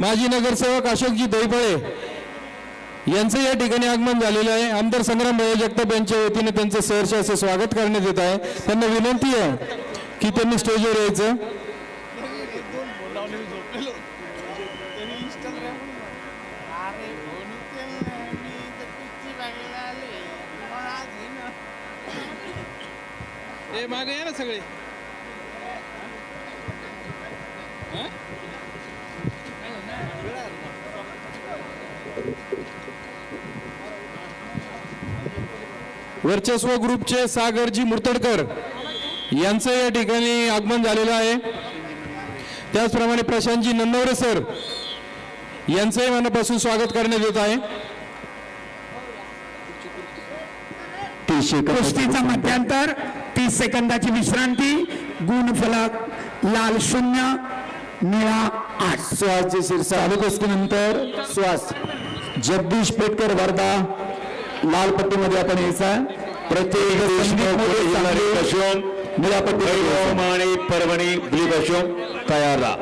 माजी नगरसेवक अशोकजी दैफळे यांचं या ठिकाणी आगमन झालेलं आहे. आमदार संग्राम भाई जगताप यांच्या वतीने त्यांचं सहर्ष असं स्वागत करण्यात येत आहे. त्यांना विनंती आहे की त्यांनी स्टेजवर यायचं. ए मागे या ना सगळे. वर्चस्व ग्रुपचे सागरजी मुर्तडकर यांचं या ठिकाणी आगमन झालेलं आहे. त्याचप्रमाणे प्रशांतजी नन्नवरे सर यांचंही मनापासून स्वागत करण्यात येत आहे. कुस्तीचा मध्यांतर तीस सेकंदाची विश्रांती गुणफलक लाल शून्य निळा आठ. सुहासची शीर्ष कुस्तीनंतर सुहास. जगदीश पेटकर वर्धा. लाल पट्टीमध्ये आपण यायचा. प्रत्येक आणि परभणी अशोक तयार राहा.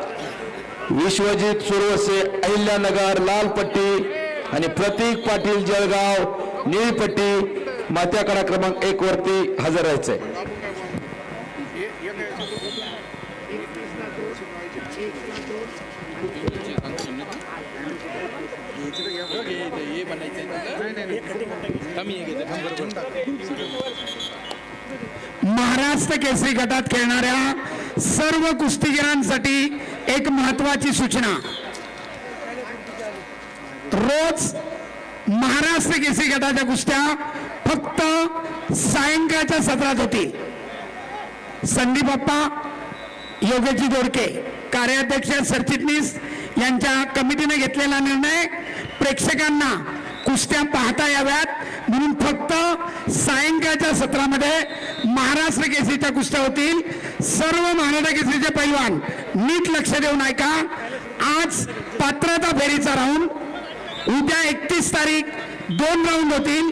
विश्वजित सुरवसे अहिल्यानगर लाल पट्टी आणि प्रतीक पाटील जळगाव निळी पट्टी. मात्याकडा क्रमांक एक वरती हजर राहायचंय. महाराष्ट्र केसरी गटात खेळणाऱ्या सर्व कुस्तीगिरांसाठी एक महत्वाची सूचना. रोज महाराष्ट्र केसरी गटाच्या कुस्त्या फक्त सायंकाळच्या सत्रात होती. संदीप बाप्पा योगेजी दोडके कार्याध्यक्ष सरचिटणीस यांच्या कमिटीने घेतलेला निर्णय प्रेक्षकांना कुस्त्या पाहता याव्यात. म्हणून फक्त सायंकाळच्या सत्रामध्ये महाराष्ट्र केसरीच्या कुस्त्या होतील. सर्व महाराष्ट्र केसरीचे पैलवान नीट लक्ष देऊन ऐका. आज पात्रता फेरीचा राऊंड उद्या एकतीस तारीख दोन राऊंड होतील.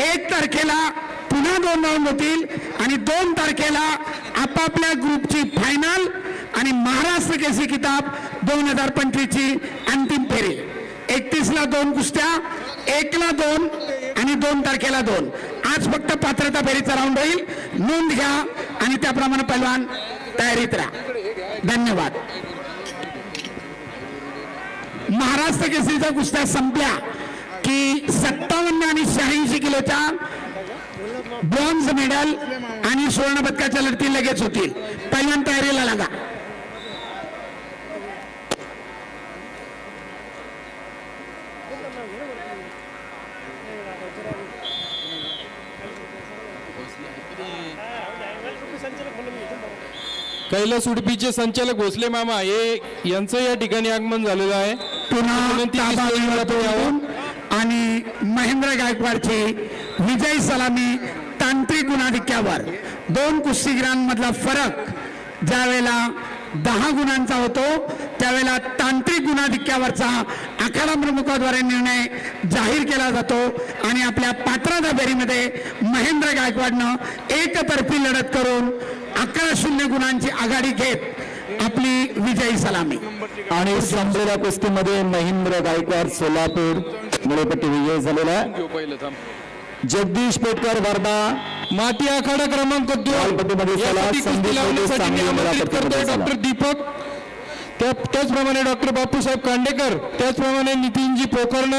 एक तारखेला पुन्हा दोन राऊंड होतील आणि दोन तारखेला आपापल्या ग्रुपची फायनल आणि महाराष्ट्र केसरी किताब दोन हजार पंचवीसची अंतिम फेरी. एकतीसला दोन कुस्त्या एकला दोन आणि दोन तारखेला दोन. आज फक्त पात्रता फेरीचा राऊंड होईल. नोंद घ्या आणि त्याप्रमाणे पैलवान तयारीत राहा. धन्यवाद. महाराष्ट्र केसरीच्या कुस्त्या संपल्या की सत्तावन्न आणि शहाऐंशी किलोच्या ब्रॉन्झ मेडल आणि सुवर्णपदकाच्या लढती लगेच होतील. पहिल्यांदा तयारीला लागा. कैलास उडपीचे संचालक भोसले मामा हे यांचं या ठिकाणी आगमन झालेलं आहे. पुन्हा आणि महेंद्र गायकवाडची विजय सलामी तांत्रिक गुणाधिक्यावर दोन कुस्तीगिरांमधला फरक ज्यावेळेला दहा गुणांचा होतो त्यावेळेला तांत्रिक गुणाधिक्यावरचा आखाडा प्रमुखाद्वारे निर्णय जाहीर केला जातो. आणि आपल्या पात्रता फेरीमध्ये महेंद्र गायकवाडनं एकतर्फी लढत करून अकरा शून्य गुणांची आघाडी घेत आपली विजयी सलामी. आणि संपलेल्या कुस्तीमध्ये महेंद्र गायकवाड सोलापूर मुळेपट्टी विजय झालेला. जगदीश पेटकर वर्धा माती आखाडा क्रमांक. डॉक्टर दीपक त्या त्याचप्रमाणे डॉक्टर बापूसाहेब कांडेकर त्याचप्रमाणे नितीनजी पोकर्ण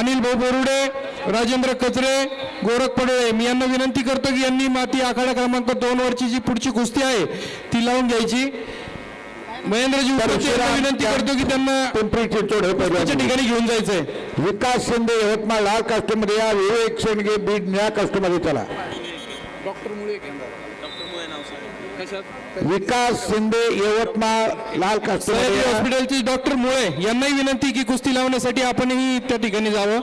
अनिल भाऊ बोरुडे राजेंद्र कचरे गोरख पडोळे मी यांना विनंती करतो की यांनी माती आखाडा क्रमांक दोन वरची जी पुढची कुस्ती आहे ती लावून घ्यायची महेंद्रजी विनंती करतो की त्यांना पिंपरी हे पैलवान. ठिकाणी घेऊन जायचंय विकास शिंदे यवतमाळ लाल कास्टमध्ये या विवेक शेंडगे बीड निळ्या कास्टमध्ये चला डॉक्टर मुळे विकास शिंदे यवतमाळ लाल कास्टमध्ये. हॉस्पिटलचे डॉक्टर मुळे यांनाही विनंती की कुस्ती लावण्यासाठी आपणही त्या ठिकाणी जावं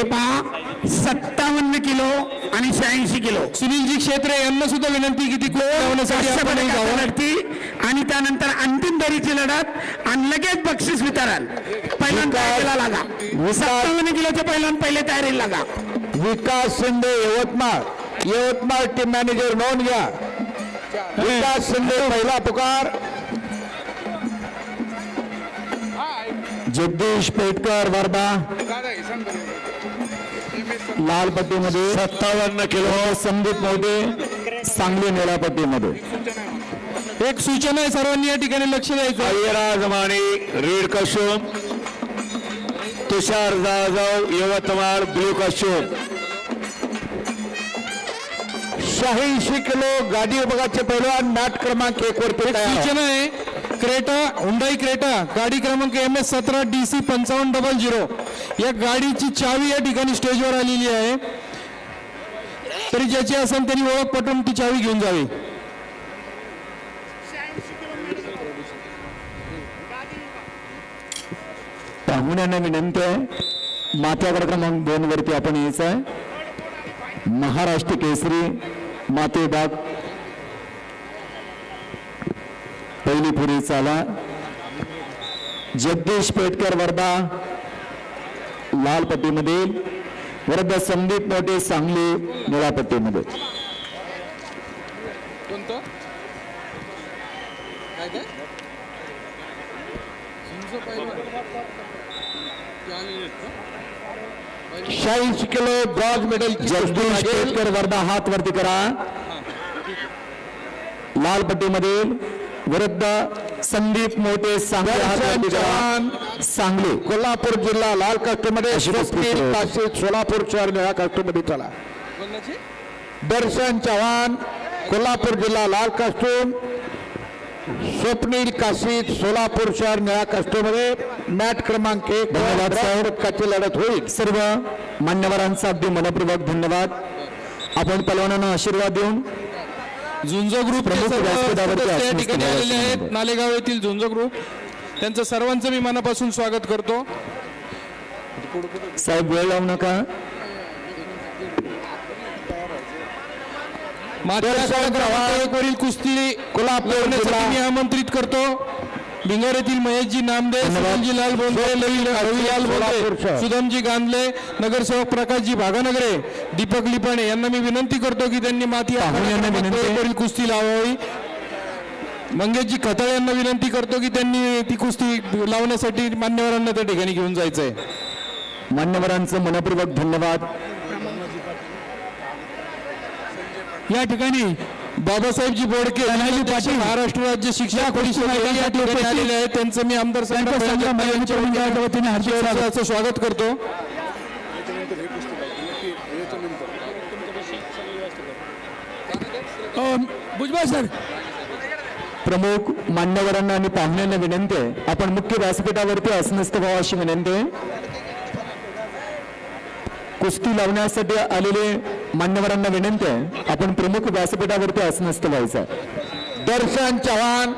हे पहा सत्तावन्न किलो आणि शहाऐंशी किलो. सुनीलजी क्षेत्रे यांना सुद्धा विनंती की ती आणि त्यानंतर अंतिम फेरीची लढत आणि लगेच बक्षीस वितरण. पहिल्यांदा लागा. सत्तावन्न किलोचे पहिल्यांदा पहिले तयारीला लागा. विकास शिंदे यवतमाळ. यवतमाळ टीम मॅनेजर नोंद घ्या. विकास शिंदे पहिला पुकार. जगदीश पेटकर वर्धा. लाल पट्टीमध्ये. सत्तावन्न किलो. संदीप मोठे. सांगली निळ्या पट्टीमध्ये. एक सूचना आहे सर्वांनी या ठिकाणी लक्ष द्यायचं. अय्यराज माने रेड कशोम तुषार जाधव यवतमाळ ब्लू कशोम शहाऐंशी किलो गाडी विभागाचे पैलवान मॅट क्रमांक एक तयार. सूचना आहे क्रेटा हुंडाई क्रेटा गाडी क्रमांक एम एस सतरा डी सी पंचावन्न डबल झिरो. या गाडीची चावी या ठिकाणी स्टेजवर आलेली आहे. तरी ज्याची असेल त्यांनी ओळख पटवून ती चावी घेऊन जावी. पाहुण्यांना विनंती आहे. माथ्याकडे क्रमांक दोन वरती आपण यायचं आहे. महाराष्ट्र केसरी माते डाग पहिली पुरी चाला. जगदीश पेटकर वर्धा. लाल पट्टीमध्ये वरद संदीप मोठे सांगली निळ्या पट्टीमध्ये कोणतं? काय काय? झुंज पहिलं ते आलेले आहेत का शहाऐंशी kilo bronze medal Jagdish Petkar Wardha हात वरती करा. लाल पट्टीमध्ये विरुद्ध संदीप मोठे सांगली कोल्हापूर जिल्हा लाल कष्टमध्ये सोलापूर शहर निळ्या कष्टमध्ये चला. दर्शन चव्हाण कोल्हापूर जिल्हा लाल कास्टूम स्वप्नील काशीद सोलापूर शहर निळ्या कास्टूममध्ये मॅट क्रमांक एक पदकाची लढत होईल. सर्व मान्यवरांचा अगदी मनपूर्वक धन्यवाद. आपण पलवानांना आशीर्वाद देऊन झुंजो ग्रुप या ठिकाणी आलेले आहेत. नालेगाव येथील झुंजो ग्रुप. त्यांचं सर्वांचं मी मनापासून स्वागत करतो. साहेब वेळ लावू नका. मात्र वरील कुस्ती कोल्हापूर आमंत्रित करतो. भिंगर येथील महेशजी नामदे. सुधनजी लाल सोलापूर बोंडे शहर. सुधमजी गांधले नगरसेवक प्रकाशजी भागानगरे दीपक लिपाणे यांना मी विनंती करतो की त्यांनी माती. वरील कुस्ती लावावी मंगेशजी खताळ यांना विनंती करतो की त्यांनी ती कुस्ती लावण्यासाठी मान्यवरांना त्या ठिकाणी घेऊन जायचंय मान्यवरांचं मनपूर्वक धन्यवाद या ठिकाणी बाबासाहेबजी बोडके पाटील. महाराष्ट्र राज्य शिक्षक परिषद आलेले आहेत. त्यांचं मी आमदार साहेब स्वागत. करतो. भुजबळ सर. प्रमुख मान्यवरांना आणि पाहुण्यांना विनंती आहे. आपण मुख्य व्यासपीठावरती असनस्त व्हावं अशी विनंती आहे. कुस्ती लावण्यासाठी आलेले मान्यवरांना विनंती आहे आपण प्रमुख व्यासपीठावरती आसनस्थ व्हायचं. दर्शन चव्हाण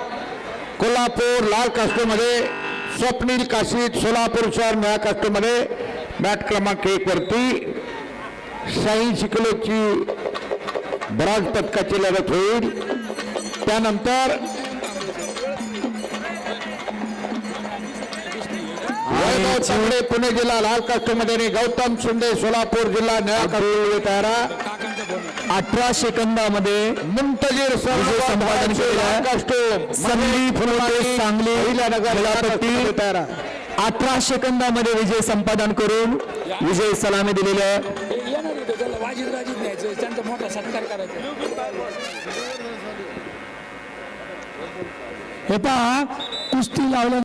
कोल्हापूर लाल कास्टमध्ये स्वप्नील काशीद सोलापूर शहर निळ्या कास्टमध्ये बॅट क्रमांक एक वरती शहाऐंशी किलोची ब्रॉन्झ पदकाची लढत होईल. त्यानंतर पुणे जिल्हा लाल कास्टमध्ये आणि गौतम शिंदे सोलापूर जिल्हा निळा तयारा अठरा सेकंदामध्ये मुंतजीर संपादन केलेलं संदीप फुलवाडे सांगली निळापट्टी तयारा अठरा सेकंदामध्ये विजय संपादन करून विजय सलामी करायचा हे पहा कुस्ती लावल्या